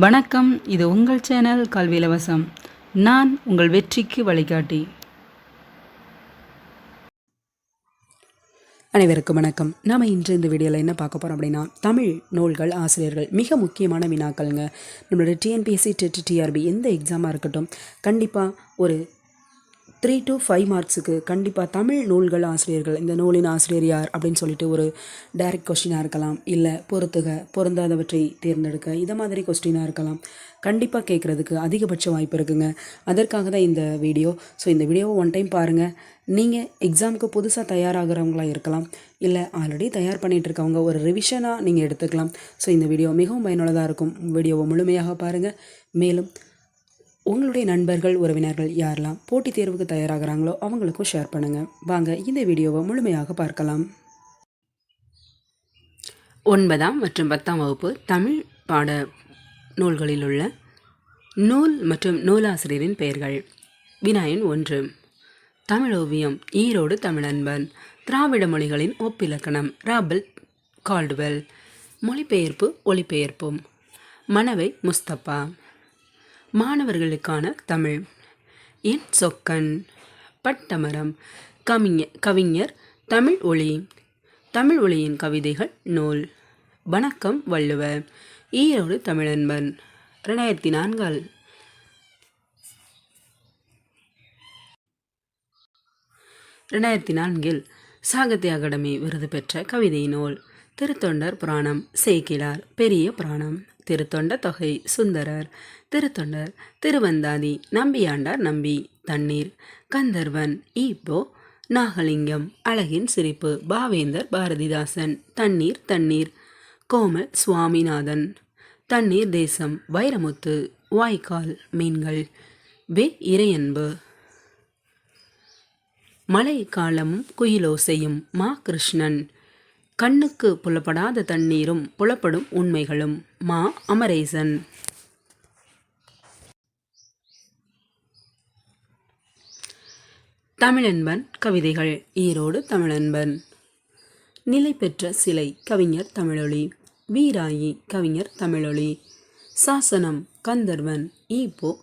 வணக்கம் இது உங்கள் சேனல் கல்வி இலவசம் நான் உங்கள் வெற்றிக்கு வழிகாட்டி. அனைவருக்கும் வணக்கம். நாம் இன்று இந்த வீடியோவில் என்ன பார்க்க போகிறோம் அப்படின்னா தமிழ் நூல்கள் ஆசிரியர்கள் மிக முக்கியமான வினாக்கள்ங்க. நம்மளோட டிஎன்பிஎஸ்சி டெட் டிஆர்பி எந்த எக்ஸாமாக இருக்கட்டும் கண்டிப்பாக ஒரு த்ரீ டு ஃபைவ் மார்க்ஸுக்கு கண்டிப்பாக தமிழ் நூல்கள் ஆசிரியர்கள் இந்த நூலின் ஆசிரியர் யார் அப்படின்னு சொல்லிட்டு ஒரு டைரக்ட் கொஸ்டினாக இருக்கலாம். இல்லை பொறுத்துக பொருந்தாதவற்றை தேர்ந்தெடுக்க இதை மாதிரி கொஸ்டினாக இருக்கலாம். கண்டிப்பாக கேட்குறதுக்கு அதிகபட்ச வாய்ப்பு இருக்குங்க. அதற்காக தான் இந்த வீடியோ ஸோ இந்த வீடியோவை ஒன் டைம் பாருங்கள் நீங்கள் எக்ஸாமுக்கு புதுசாக தயாராகிறவங்களா இருக்கலாம். இல்லை ஆல்ரெடி தயார் பண்ணிகிட்டு இருக்கவங்க ஒரு ரிவிஷனாக நீங்கள் எடுத்துக்கலாம். ஸோ இந்த வீடியோ மிகவும் பயனுள்ளதாக இருக்கும். வீடியோவை முழுமையாக பாருங்கள் மேலும் உங்களுடைய நண்பர்கள் உறவினர்கள் யாரெல்லாம் போட்டித் தேர்வுக்கு தயாராகிறாங்களோ அவங்களுக்கும் ஷேர் பண்ணுங்கள் வாங்க இந்த வீடியோவை முழுமையாக பார்க்கலாம். ஒன்பதாம் மற்றும் பத்தாம் வகுப்பு தமிழ் பாட நூல்களில் உள்ள நூல் மற்றும் நூலாசிரியரின் பெயர்கள். வினாயன் ஒன்று. தமிழ் ஓவியம் ஈரோடு தமிழன்பன் திராவிட மொழிகளின் ஒப்பிலக்கணம் ராபல் கால்டுவெல். மொழிபெயர்ப்பு ஒளிபெயர்ப்பும் மணவை முஸ்தபா. மாணவர்களுக்கான தமிழ். என் சொக்கன். பட்டமரம். கவிஞர் கவிஞர் தமிழ் ஒளி. தமிழ் ஒளியின் கவிதைகள் நூல். வணக்கம் வள்ளுவர் ஈரோடு தமிழன்பன். ரெண்டாயிரத்தி நான்கால். ரெண்டாயிரத்தி நான்கில் சாகித்ய அகாடமி விருது பெற்ற கவிதை நூல். திருத்தொண்டர் புராணம். சேக்கிலார் பெரிய புராணம். திருத்தொண்ட தொகை சுந்தரர். திருத்தொண்டர் திருவந்தாதி நம்பியாண்டார் நம்பி தண்ணீர் கந்தர்வன் ஈப்போ நாகலிங்கம் அழகின் சிரிப்பு பாவேந்தர் பாரதிதாசன் தண்ணீர் தண்ணீர் கோமல் சுவாமிநாதன் தண்ணீர் தேசம் வைரமுத்து வாய்க்கால் மீன்கள் வே இறையன்பு. மழை காலமும் குயிலோசையும் மா கிருஷ்ணன் கண்ணுக்கு புலப்படாத தண்ணீரும் புலப்படும் உண்மைகளும். மா அமரேசன். தமிழன்பன் கவிதைகள். ஈரோடு தமிழன்பன். நிலை பெற்ற சிலை கவிஞர் தமிழொலி. வீராயி கவிஞர் தமிழொலி. சாசனம் கந்தர்வன். ஈப்போ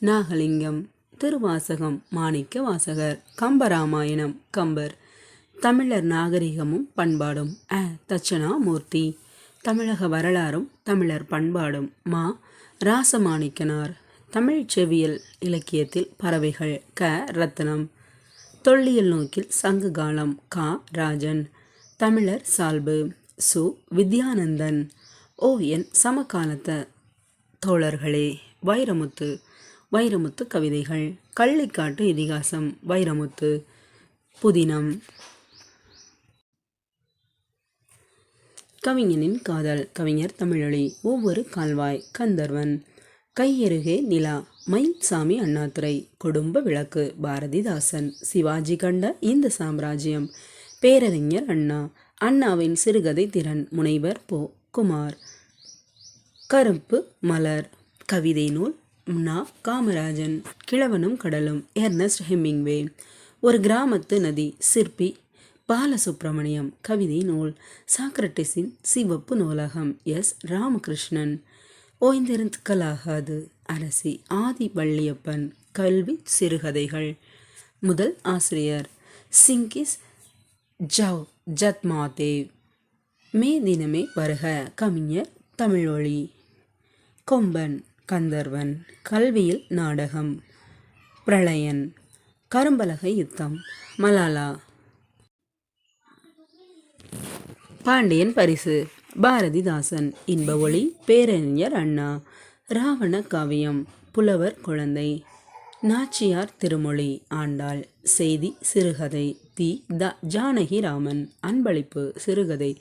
நாகலிங்கம். திருவாசகம் மாணிக்க வாசகர் கம்பராமாயணம் கம்பர். தமிழர் நாகரிகமும் பண்பாடும் அ. தட்சணாமூர்த்தி. தமிழக வரலாறும் தமிழர் பண்பாடும் மா. ராசமாணிக்கனார். தமிழ் செவியல் இலக்கியத்தில் பறவைகள் க. ரத்னம். தொல்லியல் நோக்கில் சங்கு காலம் கா. ராஜன். தமிழர் சால்பு சு. வித்யானந்தன். ஓ. என். சமகாலத்த தோழர்களே வைரமுத்து. வைரமுத்து கவிதைகள். கள்ளிக்காட்டு இதிகாசம். வைரமுத்து. புதினம். கவிஞனின் காதல். கவிஞர் தமிழொழி ஒவ்வொரு கால்வாய் கந்தர்வன். கையெருகே நிலா மயில்சாமி அண்ணாதுரை. குடும்ப விளக்கு பாரதிதாசன். சிவாஜி கண்ட இந்த சாம்ராஜ்யம். பேரறிஞர் அண்ணா. அண்ணாவின் சிறுகதை திறன் முனைவர் போ. குமார். கருப்பு மலர். கவிதை நூல் நா. காமராஜன். கிழவனும் கடலும் எர்னஸ்ட் ஹெம்மிங்வே ஒரு கிராமத்து நதி சிற்பி பாலசுப்ரமணியம் கவிதை நூல் சாக்ரட்டிஸின் சிவப்பு நூலகம் எஸ். ராமகிருஷ்ணன். ஓய்ந்திருந்துக்கலாகாது அரசி ஆதி வள்ளியப்பன் கல்வி சிறுகதைகள். முதல் ஆசிரியர் சிங்கிஸ் ஜவ் ஜத்மாதேவ். மே தினமே வருக கவிஞர் தமிழொழி கொம்பன் கந்தர்வன் கல்வியில் நாடகம். பிரளயன் கரும்பலகை யுத்தம். மலாலா பாண்டியன் பரிசு. பாரதிதாசன் இன்ப ஒளி பேரறிஞர் அண்ணா. ராவண காவியம் புலவர் குழந்தை. நாச்சியார் திருமொழி ஆண்டாள். செய்தி சிறுகதை. தி. த. ஜானகி ராமன் அன்பளிப்பு சிறுகதை.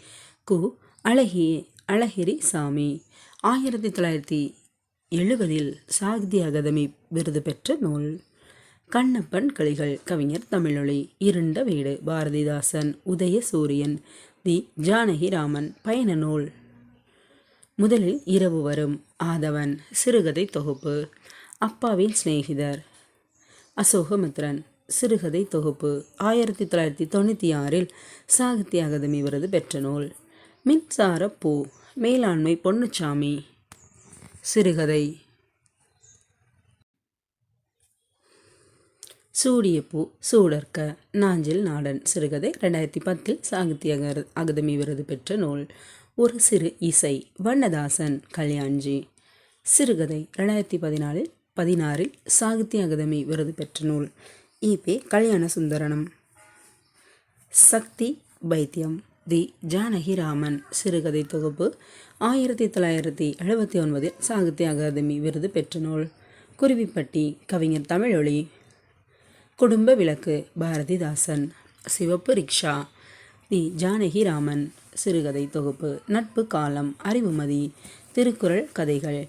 கு. அழகி அழகிரி சாமி. ஆயிரத்தி தொள்ளாயிரத்தி எழுபதில் சாகித்ய அகாதமி விருது பெற்ற நூல். கண்ணப்பன் கலிகள் கவிஞர் தமிழொலி. இருண்ட வீடு பாரதிதாசன் உதய சூரியன் தி ஜானகி ராமன் பயண நூல். முதலில் இரவு வரும். ஆதவன் சிறுகதை தொகுப்பு. அப்பாவின் சிநேகிதர். அசோகமித்ரன் சிறுகதை தொகுப்பு. ஆயிரத்தி தொள்ளாயிரத்தி தொண்ணூற்றி ஆறில் சாகித்ய அகாதமி விருது பெற்ற நூல். மின்சார பூ மேலாண்மை பொன்னுச்சாமி. சிறுகதை. சூடிய பூ சூடர்க்க நாஞ்சில் நாடன் சிறுகதை ரெண்டாயிரத்தி பத்தில் சாகித்ய அகதமி அகாதமி விருது பெற்ற நூல். ஒரு சிறு இசை வண்ணதாசன் கல்யாண்ஜி. சிறுகதை ரெண்டாயிரத்தி பதினாலில் பதினாறில் சாகித்ய அகாதமி விருது பெற்ற நூல். ஈபே கல்யாண சுந்தரனம் சக்தி வைத்தியம் தி. ஜானகிராமன். சிறுகதை தொகுப்பு ஆயிரத்தி தொள்ளாயிரத்தி எழுபத்தி ஒன்பதில் சாகித்ய அகாதமி விருது பெற்ற நூல். குருவிப்பட்டி கவிஞர் தமிழொலி. குடும்ப விளக்கு பாரதிதாசன். சிவப்பு ரிக்ஷா. தி ஜானகி ராமன். சிறுகதை தொகுப்பு. நட்பு காலம். அறிவுமதி திருக்குறள் கதைகள்.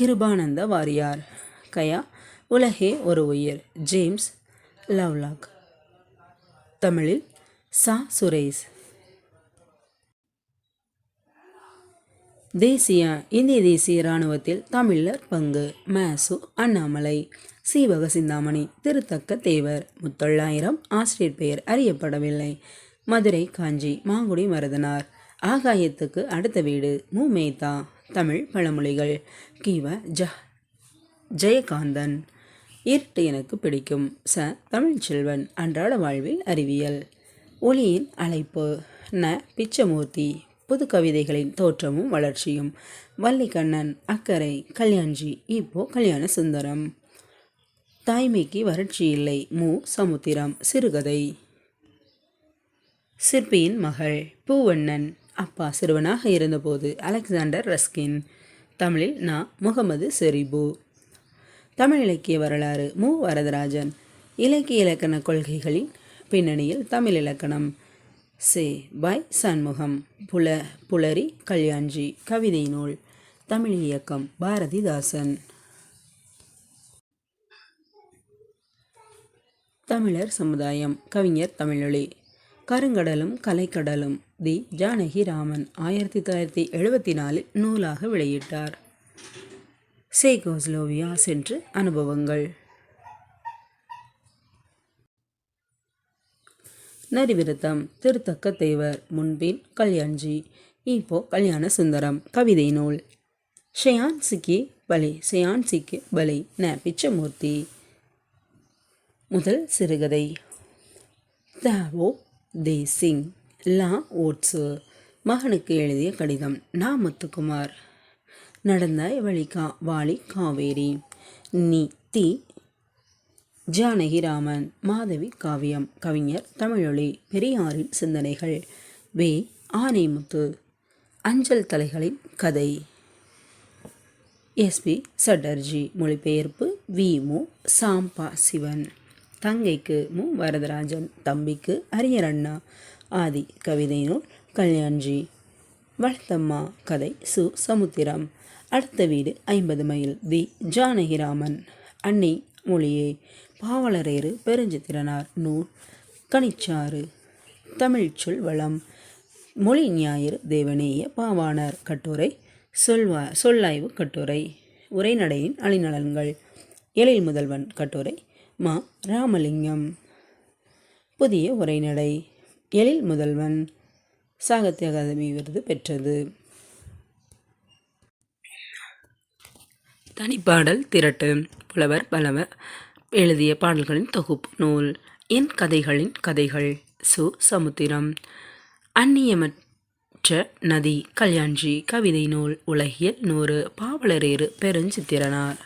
கிருபானந்த வாரியார். கயா. உலகே ஒரு உயிர். James Lovelock. தமிழில் சா. சுரேஷ். தேசிய இந்திய தேசிய இராணுவத்தில் தமிழர் பங்கு மேசு அண்ணாமலை சீவக சிந்தாமணி திருத்தக்க தேவர் முத்தொள்ளாயிரம் ஆசிரியர் பெயர் அறியப்படவில்லை. மதுரை காஞ்சி மாங்குடி மருதனார். ஆகாயத்துக்கு அடுத்த வீடு மு மேத்தா தமிழ் பழமொழிகள். கீவ ஜ ஜெயகாந்தன். இருட்டு எனக்கு பிடிக்கும். ச தமிழ்ச்செல்வன் அன்றாட வாழ்வில் அறிவியல். ஒளியின் அழைப்பு ந பிச்சமூர்த்தி. புது கவிதைகளின் தோற்றமும் வளர்ச்சியும். வள்ளிக்கண்ணன் அக்கறை கல்யாண்ஜி இப்போ கல்யாண சுந்தரம். தாய்மைக்கு வறட்சி இல்லை மு. சமுத்திரம் சிறுகதை. சிற்பியின் மகள் பூவண்ணன். அப்பா சிறுவனாக இருந்தபோது அலெக்சாண்டர் ரஸ்கின். தமிழில் நா. முகமது செரிபு. தமிழ் இலக்கிய வரலாறு மு. வரதராஜன். இலக்கிய இலக்கண கொள்கைகளின் பின்னணியில் தமிழ் இலக்கணம். சே பாய் சண்முகம். புல புலரி கல்யாண்ஜி கவிதை நூல். தமிழ் இயக்கம் பாரதிதாசன். தமிழர் சமுதாயம் கவிஞர் தமிழொலி. கருங்கடலும் கலைக்கடலும் தி ஜானகி ராமன் ஆயிரத்தி தொள்ளாயிரத்தி எழுபத்தி நாலில் நூலாக வெளியிட்டார். சேகோஸ்லோவியா சென்று அனுபவங்கள். நரிவிருத்தம் திருத்தக்க தேவர். முன்பின் கல்யாண்ஜி. இப்போ கல்யாண சுந்தரம். கவிதை நூல். ஷயான்சிக்கு பலி. ஷயான்சிக்கு பலி. ந. பிச்சமூர்த்தி. முதல் சிறுகதை. தாவோ தேசிங் லா. ஓட்ஸு மகனுக்கு எழுதிய கடிதம். நா. முத்துக்குமார். நடந்த வழிகா வாலி காவேரி. நீ. தி. ஜானகிராமன் மாதவி காவியம் கவிஞர் தமிழொலி பெரியாரின் சிந்தனைகள் வே. ஆனைமுத்து அஞ்சல் தலைகளின் கதை. எஸ்பி சட்டர்ஜி மொழிபெயர்ப்பு வி. மு. சாம்பா சிவன். தங்கைக்கு மு. வரதராஜன் தம்பிக்கு அரியரண்ணா ஆதி கவிதை நூல் கல்யாண்ஜி. வளர்த்தம்மா கதை சு. சமுத்திரம். அடுத்த வீடு ஐம்பது மைல் தி ஜானகிராமன் அன்னை மொழியே. பாவலரேறு பெருஞ்சித்திரனார் நூல் கனிச்சாறு தமிழ்ச்சொல் வளம் மொழி ஞாயிறு தேவநேய பாவாணர் கட்டுரை சொல்வா சொல்லாய்வு கட்டுரை உரைநடையின் அழிநலன்கள் எழில் முதல்வன் கட்டுரை மா. ராமலிங்கம். புதிய உரைநடை எழில் முதல்வன் சாகித்ய அகாதமி விருது பெற்றது. தனிப்பாடல் திரட்டு புலவர் பலவர் எழுதிய பாடல்களின் தொகுப்பு. நூல். என் கதைகளின் கதைகள். சு. சமுத்திரம். அந்நியமற்ற நதி. கல்யாண்ஜி. கவிதை நூல். உலகியல் நூறு. பாவலரேறு. பெருஞ்சித்திரனார்.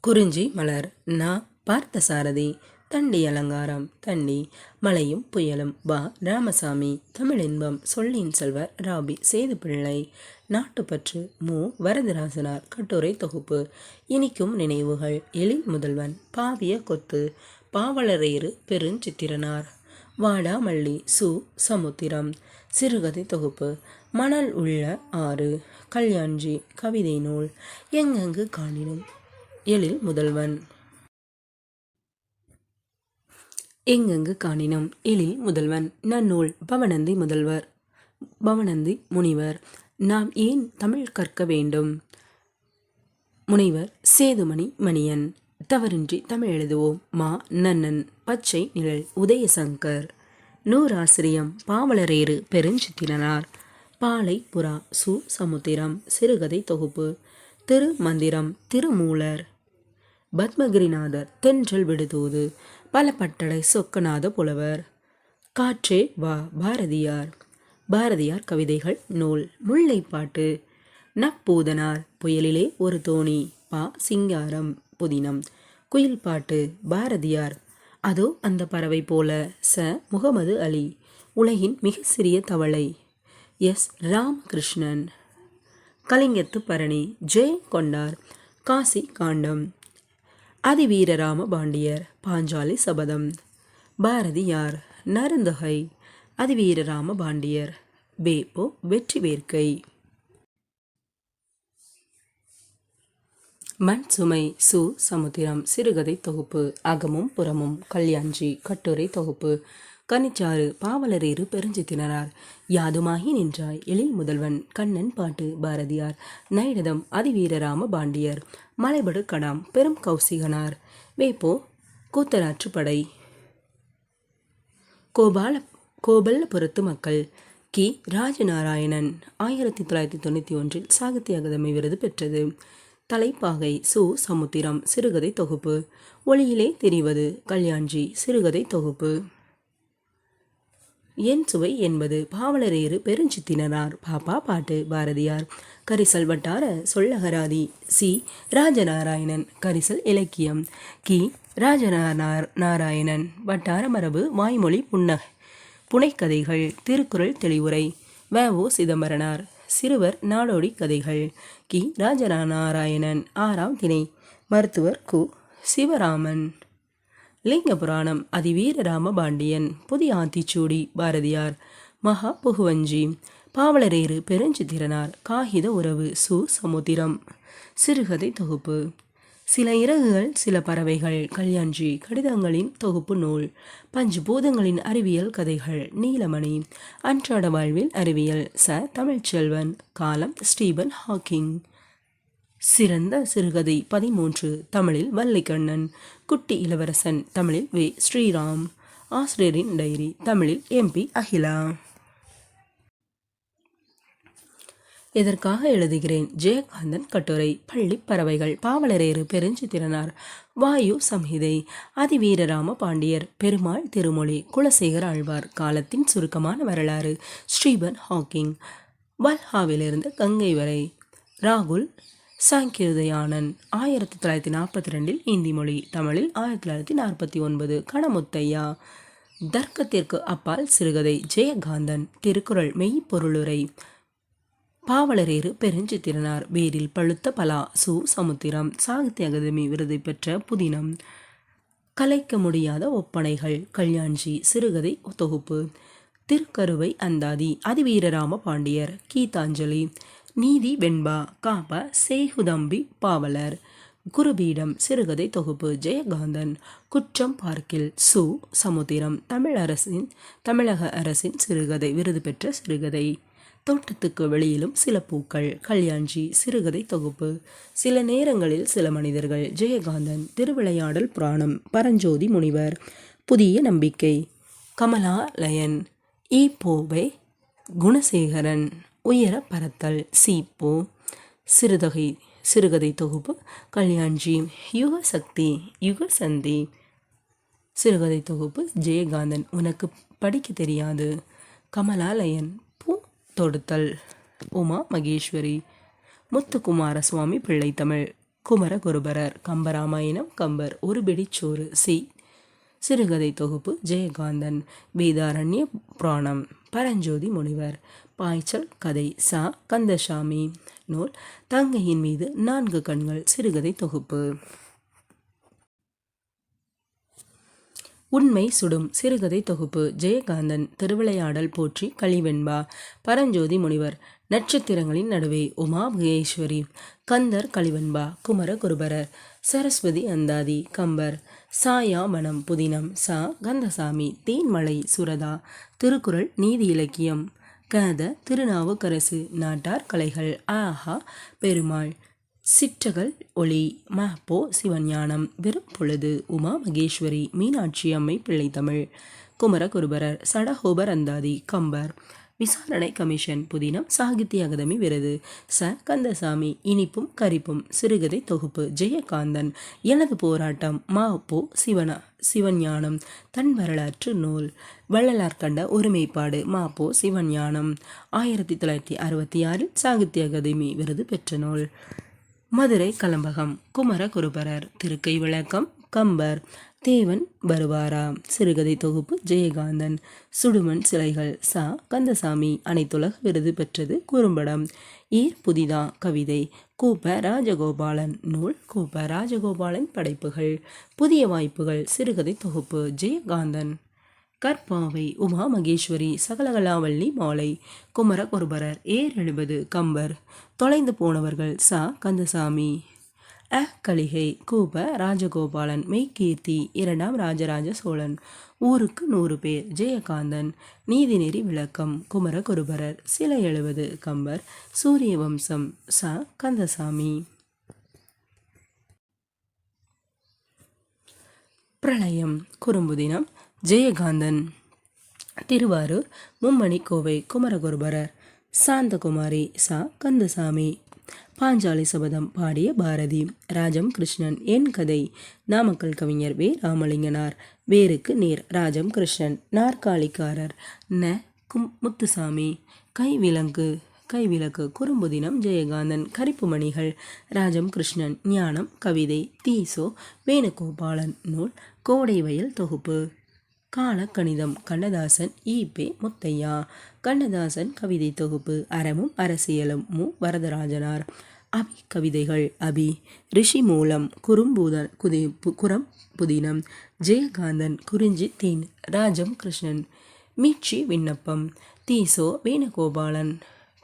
குறிஞ்சி மலர். நா. பார்த்தசாரதி. தண்டி அலங்காரம். தண்டி மலையும் புயலும். பா. ராமசாமி. தமிழின்பம். சொல்லின் செல்வர். ராபி. சேது பிள்ளை நாட்டுப்பற்று மு. வரதராசனார். கட்டுரை தொகுப்பு. இனிக்கும் நினைவுகள். எழில் முதல்வன். பாவிய கொத்து. பாவலரேறு பெருஞ்சித்திரனார். வாடாமல்லி சு. சமுத்திரம். சிறுகதை தொகுப்பு. மணல் உள்ள ஆறு. கல்யாண்ஜி. கவிதை நூல். எங்கெங்கு காணினும். எழில் முதல்வன். எங்கெங்கு காணினம். எழில் முதல்வன். நன்னூல். பவனந்தி முதல்வர். பவனந்தி முனிவர். நாம் ஏன் தமிழ் கற்க வேண்டும்? முனைவர் சேதுமணி மணியன். தவறின்றி தமிழ் எழுதுவோம். மா. நன்னன். பச்சை நிழல். உதயசங்கர். நூறாசிரியம். பாவலரேறு. பெருஞ்சித்திரனார். பாலை புறா. சு. சமுத்திரம். சிறுகதை தொகுப்பு. திருமந்திரம். திருமூலர். பத்மகிரிநாதர். தென்றல் விடுதூது. பல பட்டடை சொக்கநாத புலவர். காற்றே வா. பாரதியார். பாரதியார் கவிதைகள் நூல் முல்லைப்பாட்டு. நப்பூதனார் புயலிலே ஒரு தோணி பா சிங்காரம் புதினம். குயில் பாட்டு பாரதியார். அதோ அந்த பறவை போல ச. முகமது அலி உலகின் மிக சிறிய தவளை எஸ். ராமகிருஷ்ணன். கலிங்கத்து பரணி ஜெய கொண்டார். காசி காண்டம். அதிவீரராம பாண்டியர் பாஞ்சாலி சபதம். பாரதியார் நருந்தொகை. அதிவீரராம பாண்டியர் வேப்போ வெற்றி வேர்க்கை. மண் சுமை சு சமுத்திரம் சிறுகதை தொகுப்பு அகமும் புறமும் கல்யாஞ்சி கட்டுரை தொகுப்பு. கனிச்சாறு பாவலரேறு பெருஞ்சித்தினரார். யாதுமாகி நின்றாய் எழில் முதல்வன் கண்ணன் பாட்டு பாரதியார். நைடதம் அதிவீரராம பாண்டியர் மலைபடு கடாம் பெரும் கௌசிகனார். வேப்போ கூத்தராற்றுப்படை. கோபால கோபல்லபுரத்து மக்கள். கி. ராஜநாராயணன் ஆயிரத்தி தொள்ளாயிரத்தி தொண்ணூற்றி ஒன்றில் சாகித்ய அகாதமி விருது பெற்றது. தலைப்பாகை சு. சமுத்திரம் சிறுகதை தொகுப்பு. ஒளியிலே தெரிவது கல்யாண்ஜி சிறுகதை தொகுப்பு. என் சுவை என்பது பாவலரேறு பெருஞ்சித்தினரார். பாப்பா பாட்டு பாரதியார். கரிசல் வட்டார சொல்லகராதி. சி. ராஜநாராயணன் கரிசல் இலக்கியம். கி. ராஜநாராயணன் நாராயணன் வட்டார மரபு வாய்மொழி புன்னக. புனைக்கதைகள் திருக்குறள் தெளிவுரை. வ. சிதம்பரனார். சிறுவர் நாடோடி கதைகள். கி. ராஜநாராயணன். ஆறாம் திணை. மருத்துவர் கு. சிவராமன். லிங்க புராணம் அதிவீர ராமபாண்டியன். புதிய ஆத்திச்சூடி. பாரதியார். மகா புகுவஞ்சி. பாவலரேறு. பெருஞ்சித்திரனார். காகித உறவு. சு. சமுத்திரம். சிறுகதை தொகுப்பு. சில இறகுகள் சில பறவைகள் கல்யாண்ஜி கடிதங்களின் தொகுப்பு நூல் பஞ்சு பூதங்களின் அறிவியல் கதைகள் நீலமணி அன்றாட வாழ்வில் அறிவியல் ச. தமிழ்ச்செல்வன் காலம் ஸ்டீபன் ஹாக்கிங். சிறந்த சிறுகதை பதிமூன்று தமிழில் வல்லிக்கண்ணன் குட்டி இளவரசன் தமிழில் வே. ஸ்ரீராம். ஆசிரியரின் டைரி தமிழில் எம்பி அகிலா. இதற்காக எழுதுகிறேன்? ஜெயகாந்தன் கட்டுரை. பள்ளி பறவைகள். பாவலரேறு பெருஞ்சித்திரனார். வாயு சம்ஹிதை அதிவீரராம பாண்டியர். பெருமாள் திருமொழி. குலசேகர் ஆழ்வார். காலத்தின் சுருக்கமான வரலாறு. ஸ்ரீபன் ஹாக்கிங். வல்ஹாவிலிருந்து கங்கை வரை. ராகுல் சாங்கிருதயானன். ஆயிரத்தி தொள்ளாயிரத்தி நாற்பத்தி ரெண்டில் இந்தி மொழி. தமிழில் ஆயிரத்தி தொள்ளாயிரத்தி நாற்பத்தி ஒன்பது. கணமுத்தையா தர்க்கத்திற்கு அப்பால் சிறுகதை. ஜெயகாந்தன். திருக்குறள் மெய்ப்பொருளுரை. பாவலரேறு பெருஞ்சித்திரனார். வேரில் பழுத்த பலா சு சமுத்திரம் சாகித்ய அகாதமி விருதை பெற்ற புதினம். கலைக்க முடியாத ஒப்பனைகள் கல்யாண்ஜி சிறுகதை தொகுப்பு. திருக்கருவை அந்தாதி அதிவீரராம பாண்டியர் கீதாஞ்சலி நீதி வெண்பா காப சேகுதம்பி பாவலர். குருபீடம் சிறுகதை தொகுப்பு ஜெயகாந்தன். குற்றம் பார்க்கில் சு சமுத்திரம் தமிழ் அரசின் தமிழக அரசின் சிறுகதை விருது பெற்ற சிறுகதை. தோட்டத்துக்கு வெளியிலும் சில பூக்கள். கல்யாண்ஜி சிறுகதை தொகுப்பு. சில நேரங்களில் சில மனிதர்கள். ஜெயகாந்தன் திருவிளையாடல் புராணம். பரஞ்சோதி முனிவர். புதிய நம்பிக்கை. கமலா லயன். இ. போவை. குணசேகரன். உயர பரத்தல். சீப்போ சிறுதொகை. சிறுகதை தொகுப்பு. கல்யாண்ஜி. யுக சக்தி. சிறுகதை தொகுப்பு. ஜெயகாந்தன் உனக்கு படிக்க தெரியாது. கமலாலயன் தொடுத்தல். உமா மகேஸ்வரி. முத்துக்குமார சுவாமி பிள்ளை தமிழ். குமர குருபரர் கம்பராமாயணம் கம்பர் ஒரு பிடிச்சோறு சி. சிறுகதை தொகுப்பு ஜெயகாந்தன். வேதாரண்ய புராணம் பரஞ்சோதி முனிவர். பாய்ச்சல் கதை சா. கந்தசாமி. நூல் தங்கையின் மீது நான்கு கண்கள் சிறுகதை தொகுப்பு. உண்மை சுடும் சிறுகதை தொகுப்பு. ஜெயகாந்தன் திருவிளையாடல் போற்றி களிவெண்பா பரஞ்சோதி முனிவர் நட்சத்திரங்களின் நடுவே உமா மகேஸ்வரி. கந்தர் களிவெண்பா குமர குருபரர். சரஸ்வதி அந்தாதி கம்பர். சாயாமணம் புதினம் சா கந்தசாமி தேன்மலை சுரதா. திருக்குறள் நீதி இலக்கியம். கத திருநாவுக்கரசு நாட்டார் கலைகள். ஆஹா பெருமாள். சிற்றகல் ஒளி மஹ்போ சிவஞானம் வெறும் பொழுது உமா மகேஸ்வரி மீனாட்சி அம்மை பிள்ளைத்தமிழ் குமரகுருபரர் சடஹோபர் அந்தாதி கம்பர். விசாரணை கமிஷன் புதினம் சாகித்ய அகாதமி விருது. ச. கந்தசாமி இனிப்பும் கரிப்பும் சிறுகதை தொகுப்பு ஜெயகாந்தன். எனது போராட்டம் மா போ சிவனா சிவஞானம் தன் வரலாற்று நூல். வள்ளலார் கண்ட ஒருமைப்பாடு மா போ சிவஞானம். ஆயிரத்தி தொள்ளாயிரத்தி அறுபத்தி ஆறில் சாகித்ய அகாதமி விருது பெற்ற நூல். மதுரை கலம்பகம். குமர குருபரர் திருக்கை விளக்கம். கம்பர். தேவன் வருவாரா? சிறுகதை தொகுப்பு ஜெயகாந்தன். சுடுமண் சிலைகள். சா. கந்தசாமி. அனைத்துலக விருது பெற்றது குறும்படம். ஈர் புதிதா கவிதை. கூப்ப ராஜகோபாலன். நூல் கூப்ப ராஜகோபாலன் படைப்புகள். புதிய வாய்ப்புகள். சிறுகதை தொகுப்பு ஜெயகாந்தன். கற்பாவை உமா மகேஸ்வரி சகலகலாவல்லி மாலை. குமர குருபரர் ஏர் எழுபது கம்பர். தொலைந்து போனவர்கள் சா. கந்தசாமி. அ. கலிகை கூப. ராஜகோபாலன் மெய்கீர்த்தி இரண்டாம் ராஜராஜ சோழன். ஊருக்கு நூறு பேர் ஜெயகாந்தன். நீதிநெறி விளக்கம் குமர குருபரர் சிலை எழுவது கம்பர். சூரிய வம்சம் ச. கந்தசாமி. பிரளயம் குறும்புதினம் ஜெயகாந்தன். திருவாரூர் மும்மணி கோவை குமரகுருபரர் சாந்தகுமாரி சா. கந்தசாமி. பாஞ்சாலி சபதம் பாடிய பாரதி. ராஜம் கிருஷ்ணன் என் கதை. நாமக்கல் கவிஞர் வே. ராமலிங்கனார். வேருக்கு நேர். ராஜம் கிருஷ்ணன் நாற்காலிக்காரர். ந. கும். முத்துசாமி. கைவிலங்கு. கைவிளக்கு. குறும்புதினம் ஜெயகாந்தன். கரிப்பு மணிகள். ராஜம் கிருஷ்ணன். ஞானம். கவிதை. தீசோ. வேணுகோபாலன். நூல். கோடை வயல் தொகுப்பு. காலக்கணிதம் கண்ணதாசன் ஈபே முத்தையா. கண்ணதாசன் கவிதை தொகுப்பு. அறமும் அரசியலும். மு. வரதராஜனார். அபி கவிதைகள். அபி. ரிஷி மூலம். குறும்பூதன் குதி பு- குரம் புதினம். ஜெயகாந்தன் குறிஞ்சி தேன். ராஜம் கிருஷ்ணன் மீட்சி விண்ணப்பம். தீசோ வேணுகோபாலன்.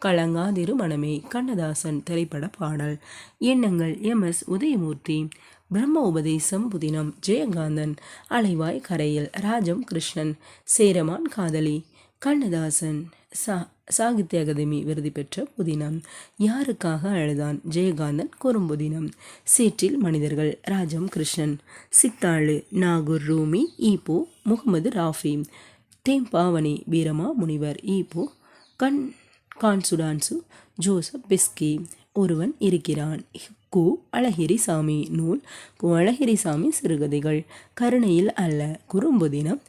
கலங்காதிரு மனமே கண்ணதாசன் திரைப்பட பாடல். எண்ணங்கள் எம். எஸ். உதயமூர்த்தி. பிரம்ம உபதேசம் புதினம். ஜெயகாந்தன் அலைவாய் கரையில். ராஜம் கிருஷ்ணன். சேரமான் காதலி. கண்ணதாசன். சா சாகித்ய அகாதமி விருது பெற்ற புதினம். யாருக்காக அழுதான்? ஜெயகாந்தன் குறும்புதினம் சேற்றில் மனிதர்கள். ராஜம் கிருஷ்ணன். சித்தாளு. நாகூர் ரூமி. ஈபோ முகமது ராஃபி. தேம்பாவனி வீரமா முனிவர். ஈபோ கண் கான்சுடான்சு. ஜோசப் பிஸ்கி. ஒருவன் இருக்கிறான். கு அழகிரிசாமி நூல் கு அழகிரிசாமி சிறுகதைகள். கருணையில் அல்ல குறும்புதினம்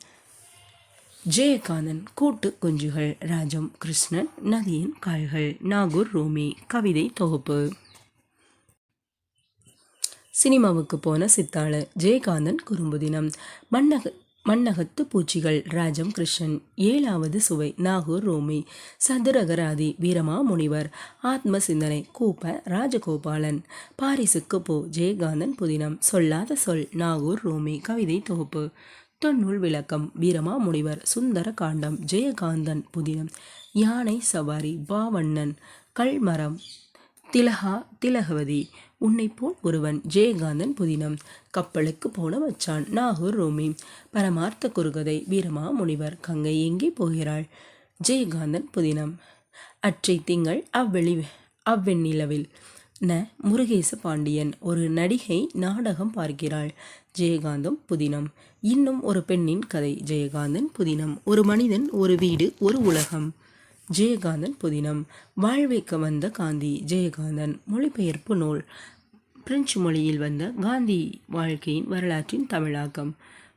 ஜெயகாந்தன் கூட்டு குஞ்சுகள். ராஜம் கிருஷ்ணன் நதியின் கால்கள். நாகூர் ரூமி கவிதை தொகுப்பு. சினிமாவுக்கு போன சித்தாள ஜெயகாந்தன் குறும்புதினம் மன்னக மன்னகத்து பூச்சிகள். ராஜம் கிருஷ்ணன். ஏழாவது சுவை நாகூர் ரோமி. சதுரகராதி வீரமா முனிவர். ஆத்ம சிந்தனை கூப்ப ராஜகோபாலன். பாரிசுக்கு போ ஜெயகாந்தன் புதினம். சொல்லாத சொல் நாகூர் ரோமி. கவிதை தொகுப்பு. தொன்னூல் விளக்கம் வீரமா முனிவர். சுந்தர காண்டம் ஜெயகாந்தன் புதினம். யானை சவாரி பாவண்ணன். கல்மரம் திலகா திலகவதி. உன்னை போல் ஒருவன் ஜெயகாந்தன் புதினம். கப்பலுக்கு போன மச்சான் நாகூர் ரோமி. பரமார்த்த குறுகதை வீரமா முனிவர் கங்கை எங்கே போகிறாள்? ஜெயகாந்தன் புதினம். அற்றை திங்கள் அவ்வெளி அவ்வெண்ணிலவில். ந. முருகேச பாண்டியன் ஒரு நடிகை நாடகம் பார்க்கிறாள். ஜெயகாந்தம் புதினம். இன்னும் ஒரு பெண்ணின் கதை. ஜெயகாந்தன் புதினம். ஒரு மனிதன் ஒரு வீடு ஒரு உலகம். ஜெயகாந்தன் புதினம். வாழ்வைக்க வந்த காந்தி ஜெயகாந்தன். மொழிபெயர்ப்பு நூல். பிரெஞ்சு மொழியில் வந்த காந்தி வாழ்க்கையின் வரலாற்றின் தமிழாக்கம்.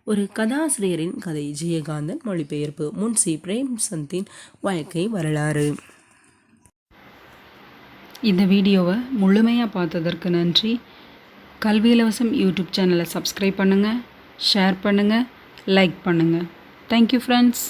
ஒரு கதாசிரியரின் கதை. ஜெயகாந்தன் மொழிபெயர்ப்பு. முன்சி பிரேம்சந்தின் வாழ்க்கை வரலாறு. இந்த வீடியோவை முழுமையாக பார்த்ததற்கு நன்றி. கல்வி இலவசம் யூடியூப் சேனலை சப்ஸ்கிரைப் பண்ணுங்கள் ஷேர் பண்ணுங்கள் லைக் பண்ணுங்கள் தேங்க்யூ ஃப்ரெண்ட்ஸ்